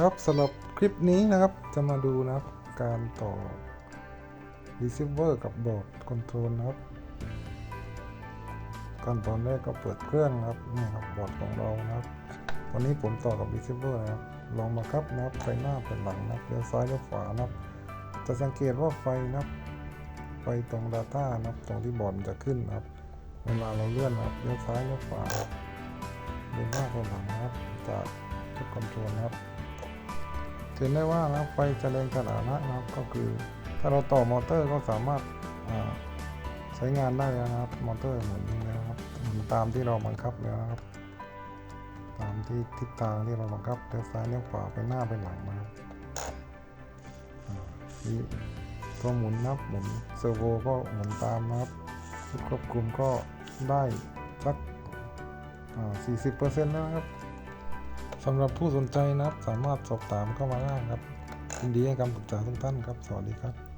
ครับสำหรับคลิปนี้นะครับจะมาดูนะครับการต่อ receiver กับบอร์ดคอนโทรลนะครับขั้นตอนแรกก็เปิดเครื่องนะครับนี่ครับบอร์ดของเรานะครับตอนนี้ผมต่อกับ receiver นะครับลองมาครับนะครับไปหน้าไปหลังนะครับเลี้ยวซ้ายเลี้ยวขวานะครับ จะสังเกตว่าไฟนะครับไฟตรง Data นะครับตรงที่บอร์ดจะขึ้นนะครับเวลาเราเลื่อนนะครับเลี้ยวซ้ายเลี้ยวขวานะครับเดินหน้าไปหลังนะครับจากจุดคอนโทรลนะครับ เห็นได้ว่านะไฟจะแรงขนาดนะครับก็คือ ถ้าเราต่อมอเตอร์ก็สามารถใช้งานได้แล้วนะครับมอเตอร์หมุนแล้นะครับหมุนตามที่เราบังคับแล้วนะครับ ตามที่ทิศทางที่เราบังคับเลี้ยวซ้ายเลี้ยวขวาไปหน้าไปหลังนะครับอ่านี่ตัวหมุนนะับหมุนเซอร์โวก็หมุนตามนะครับควบคุมก็ได้สักอ่า40%แล้วนะครับ สำหรับผู้สนใจนะครับ สามารถสอบถามเข้ามาได้ครับยินดีให้คำปรึกษาทุกท่านครับ สวัสดีครับ